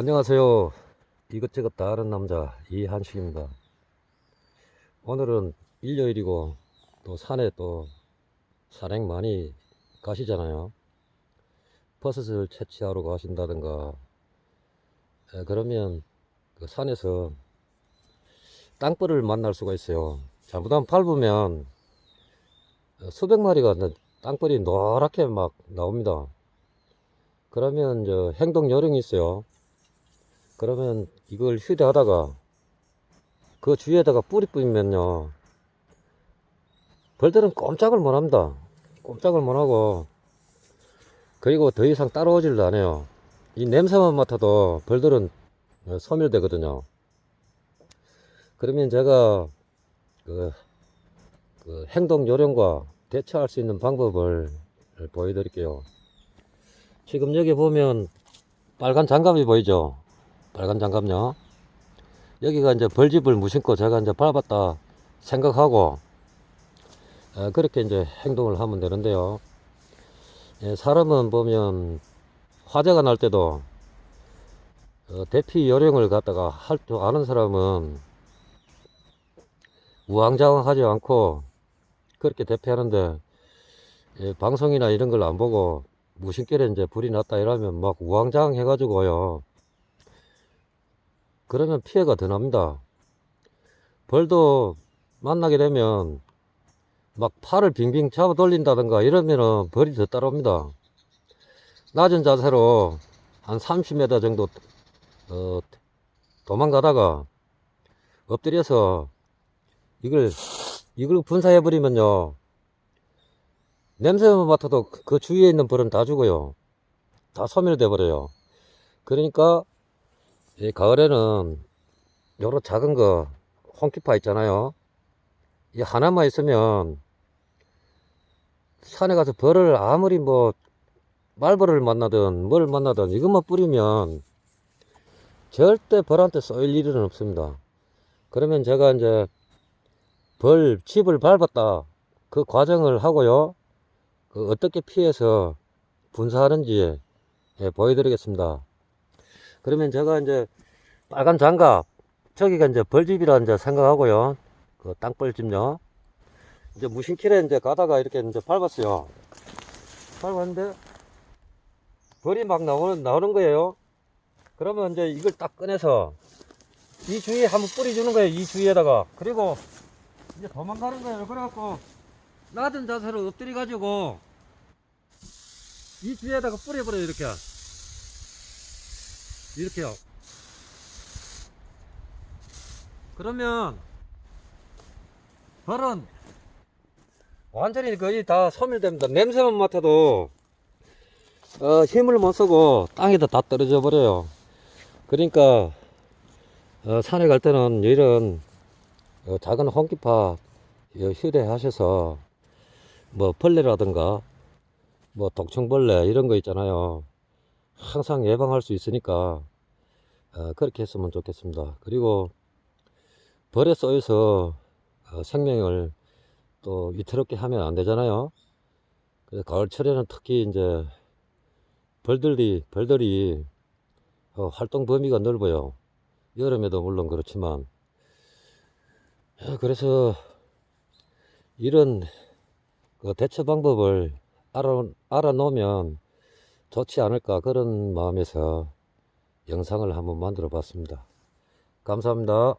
안녕하세요. 이것저것 다 아는 남자 이한식입니다. 오늘은 일요일이고 또 산에 또 산행 많이 가시잖아요. 버섯을 채취하러 가신다든가 에, 그러면 그 산에서 땅벌을 만날 수가 있어요. 잘못하면 밟으면 어, 수백 마리가 나- 땅벌이 노랗게 막 나옵니다. 그러면 저 행동 요령이 있어요. 그러면 이걸 휴대하다가 그 주위에다가 뿌리 뿌리면요. 벌들은 꼼짝을 못 합니다. 꼼짝을 못 하고 그리고 더 이상 따라오지를 않아요. 이 냄새만 맡아도 벌들은 어, 소멸되거든요. 그러면 제가 그, 그 행동 요령과 대처할 수 있는 방법을 보여드릴게요. 지금 여기 보면 빨간 장갑이 보이죠? 빨간 장갑요. 여기가 이제 벌집을 무심코 제가 이제 밟았다 생각하고 어, 그렇게 이제 행동을 하면 되는데요. 예, 사람은 보면 화재가 날 때도 어, 대피 요령을 갖다가 할 줄 아는 사람은 우왕좌왕하지 않고 그렇게 대피하는데 예, 방송이나 이런 걸 안 보고 무심결에 이제 불이 났다 이러면 막 우왕좌왕 해가지고요. 그러면 피해가 더 납니다. 벌도 만나게 되면 막 팔을 빙빙 잡아 돌린다든가 이러면은 벌이 더 따라옵니다. 낮은 자세로 한 30m 정도 어, 도망가다가 엎드려서 이걸 이걸 분사해 버리면요 냄새만 맡아도 그- 그 주위에 있는 벌은 다 죽어요. 다 소멸돼 버려요. 그러니까 이 가을에는 요런 작은 거 홍키파 있잖아요. 이 하나만 있으면 산에 가서 벌을 아무리 뭐 말벌을 만나든 뭘 만나든 이것만 뿌리면 절대 벌한테 쏘일 일은 없습니다. 그러면 제가 이제 벌 집을 밟았다 그 과정을 하고요. 그 어떻게 피해서 분사하는지 예, 보여드리겠습니다. 그러면 제가 이제 빨간 장갑 저기가 이제 벌집이라 이제 생각하고요. 그 땅벌집요. 이제 무심킬에 이제 가다가 이렇게 이제 밟았어요. 밟았는데 벌이 막 나오는 나오는 거예요. 그러면 이제 이걸 딱 꺼내서 이 주위에 한번 뿌려주는 거예요. 이 주위에다가 그리고 이제 도망가는 거예요. 그래갖고 낮은 자세로 엎드려 가지고 이 주위에다가 뿌려버려요. 이렇게 이렇게요. 그러면 벌은 완전히 거의 다 소멸됩니다. 냄새만 맡아도 어, 힘을 못 쓰고 땅에다 다 떨어져 버려요. 그러니까 어, 산에 갈 때는 이런 어, 작은 홍기파 어, 휴대하셔서 뭐 벌레라든가 뭐 독청벌레 이런 거 있잖아요. 항상 예방할 수 있으니까 어, 그렇게 했으면 좋겠습니다. 그리고 벌에 쏘여서 어, 생명을 또 위태롭게 하면 안 되잖아요. 그래서 가을철에는 특히 이제 벌들이 벌들이 어, 활동 범위가 넓어요. 여름에도 물론 그렇지만 어, 그래서 이런 그 대처 방법을 알아 알아 놓으면 좋지 않을까 그런 마음에서 영상을 한번 만들어 봤습니다. 감사합니다.